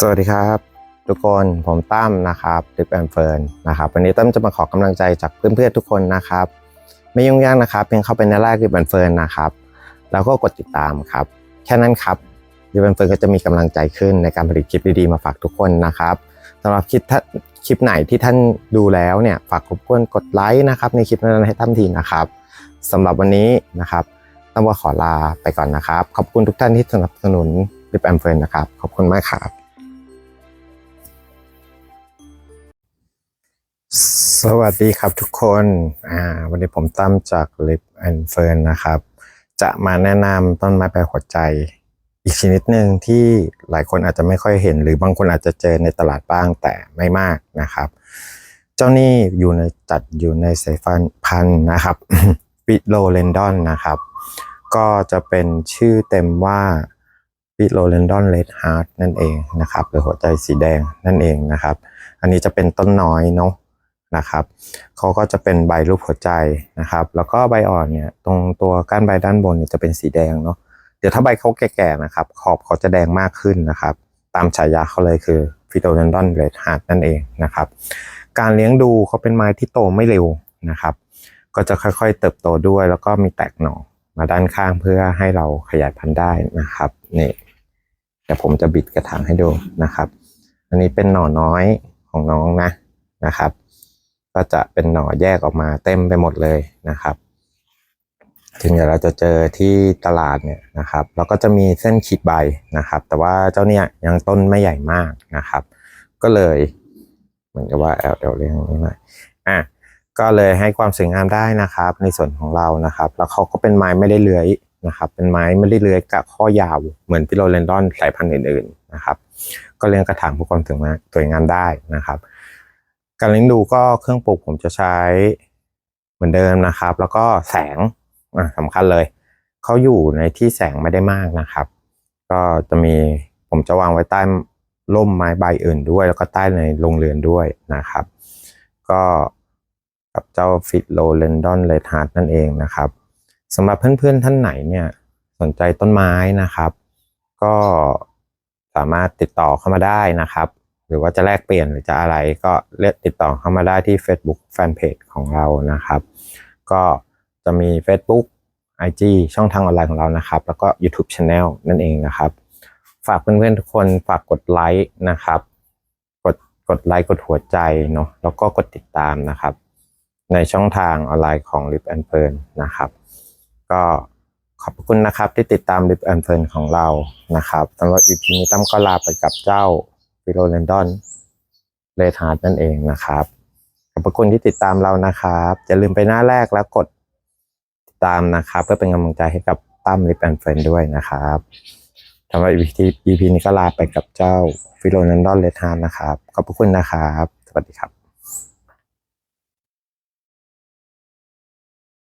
สวัสดีครับ ทุกคนผมตั้มนะครับดิปแอนเฟิร์นนะครับวันนี้ตั้มจะมาขอกำลังใจจากเพื่อนๆทุกคนนะครับ ไม่ยุ่งยากนะครับเพียงเข้าไปในไลน์ดิปแอนเฟิร์นนะครับแล้วก็กดติดตามครับ แค่นั้นครับดิปแอนเฟิร์นก็จะมีกำลังใจขึ้นในการผลิตคลิปดีๆมาฝากทุกคนนะครับสำหรับคลิปคลิปไหนที่ท่านดูแล้วเนี่ยฝากรบกวนกดไลค์นะครับในคลิปนั้นให้ตั้มทีนะครับสำหรับวันนี้นะครับตั้มก็ขอลาไปก่อนนะครับ ขอบคุณทุกท่านที่สนับสนุนดิปแอนเฟิร์นนะครับขอบคุณมากครับ สวัสดีครับทุกคน อ่า วันนี้ผมตั้มจาก Lip and Fern นะครับ จะมาแนะนำต้นไม้ใบหัวใจ อีกชนิดหนึ่งที่หลายคนอาจจะไม่ค่อยเห็น หรือบางคนอาจจะเจอในตลาดบ้างแต่ไม่มากนะครับ เจ้านี่อยู่ในจัดอยู่ในสายพันธุ์พันนะครับปิโลเลนดอนนะครับ ก็จะเป็นชื่อเต็มว่าปิโลเลนดอนเลดฮาร์ดนั่นเองนะครับหรือหัวใจสีแดงนั่นเองนะครับ อันนี้จะเป็นต้นน้อยเนาะ นะครับเขาก็จะเป็นใบรูปหัวใจนะครับ แล้วก็ใบอ่อนเนี่ยตรงตัวก้านใบด้านบนเนี่ยจะเป็นสีแดงเนาะเดี๋ยวถ้าใบเขาแก่ๆนะครับขอบเขาจะแดงมากขึ้นนะครับ ตามฉายาเขาเลยคือฟิโตเดนดอนเรดฮาร์ดนั่นเองนะครับ การเลี้ยงดูเขาเป็นไม้ที่โตไม่เร็วนะครับ ก็จะค่อยๆ เติบโตด้วย แล้วก็มีแตกหน่อมาด้านข้างเพื่อให้เราขยายพันธุ์ได้นะครับนี่เดี๋ยวผมจะบิดกระถางให้ดูนะครับ อันนี้เป็นหน่อน้อยของน้องนะนะครับ ก็จะเป็นหน่อแยกออกมาเต็มไปหมดเลยนะครับถึงเดี๋ยวเราจะเจอที่ตลาดเนี่ยนะครับแล้วก็จะมีเส้นขีดใบนะครับ แต่ว่าเจ้าเนี่ยยังต้นไม่ใหญ่มากนะครับ ก็เลยเหมือนกับว่าแอลเอลเรียงนี้หน่อยอะก็เลยให้ความสวยงามได้นะครับ ในส่วนของเรานะครับ แล้วเขาก็เป็นไม้ไม่ได้เลื้อยนะครับ เป็นไม้ไม่ได้เลื้อยกับข้อยาวเหมือนพิโลเลนดอนสายพันธุ์อื่นๆนะครับ ก็เลี้ยงกระถางพื่อความสวยงามสวยงามได้นะครับ การเลี้ยงดูก็เครื่องปลูกผมจะใช้เหมือนเดิมนะครับ แล้วก็แสงสำคัญเลยเขาอยู่ในที่แสงไม่ได้มากนะครับ ก็จะมีผมจะวางไว้ใต้ร่มไม้ใบอื่นด้วย แล้วก็ใต้ในโรงเรือนด้วยนะครับ ก็กับเจ้าฟิตโลเลนดอนเลทาร์ดนั่นเองนะครับสำหรับเพื่อนๆท่านไหนเนี่ยสนใจต้นไม้นะครับ ก็สามารถติดต่อเข้ามาได้นะครับ หรือว่าจะแลกเปลี่ยนหรือจะอะไรก็เรียกติดต่อเข้ามาได้ที่ Facebook Fanpage ของเรานะครับ ก็จะมี Facebook IG ช่องทางออนไลน์ของเรานะครับ แล้วก็ YouTube Channel นั่นเองนะครับ ฝากเพื่อนๆทุกคนฝากกดไลค์นะครับ กดกดไลค์กดหัวใจเนาะแล้วก็กดติดตามนะครับ ในช่องทางออนไลน์ของ Lip and Fern นะครับ ก็ขอบคุณนะครับที่ติดตาม Lip and Fern ของเรานะครับสำหรับ EP นี้ตั้มก็ลาไปกับเจ้า ฟิโลเลนดอนเลทาร์ดนั่นเองนะครับขอบพระคุณที่ติดตามเรานะครับอย่าลืมไปหน้าแรกแล้วกดติดตามนะครับ เพื่อเป็นกำลังใจให้กับตั้มลิปแอนเฟนด้วยนะครับสำหรับ EP EP นี้ก็ลาไปกับเจ้าฟิโลเลนดอนเลทาร์ดนะครับขอบพระคุณนะครับ สวัสดีครับ